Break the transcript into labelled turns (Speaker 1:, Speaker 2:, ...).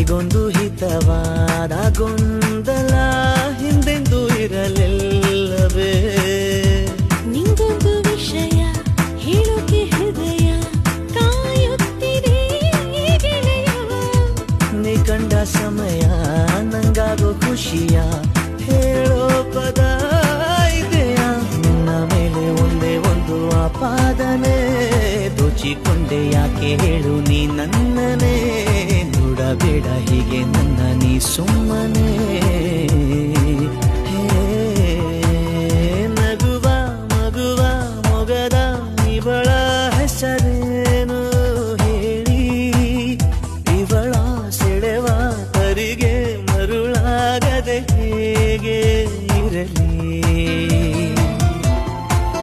Speaker 1: ಇಷ್ಟೊಂದು ಹಿತವಾದ ಗೊಂದಲ ಹಿಂದೆಂದು ಇರಲಿಲ್ಲವೇ?
Speaker 2: ನಿಂಗೊಂದು ವಿಷಯ ಹೇಳೋಕೆ ಹೃದಯ ಕಾಯುತ್ತಿದೆ
Speaker 1: ನೀ ಕಂಡ ಸಮಯ ನಂಗಾಗೋ ಖುಷಿಯ ಹೇಳೋ ಪದ ಇದೆಯಾ? ನಿನ್ನ ಮೇಲೆ ಒಂದೇ ಒಂದು ಆಪಾದನೆ ದೋಚಿಕೊಂಡೆ ಯಾಕೆ ಹೇಳು ನೀ ನನ್ನನೇ ಬೇಡ ಹೀಗೆ ನನ್ನ ನೀ ಸುಮ್ಮನೆ. ನಗುವ, ಮಗುವ ಮೊಗದ ಇವಳ ಹೆಸರೇನು ಹೇಳಿ. ನಿಬಳ ಸೆಳೆವ ತರಿಗೆ ಮರುಳಾಗದೆ ಹೇಗೆ ಇರಲಿ.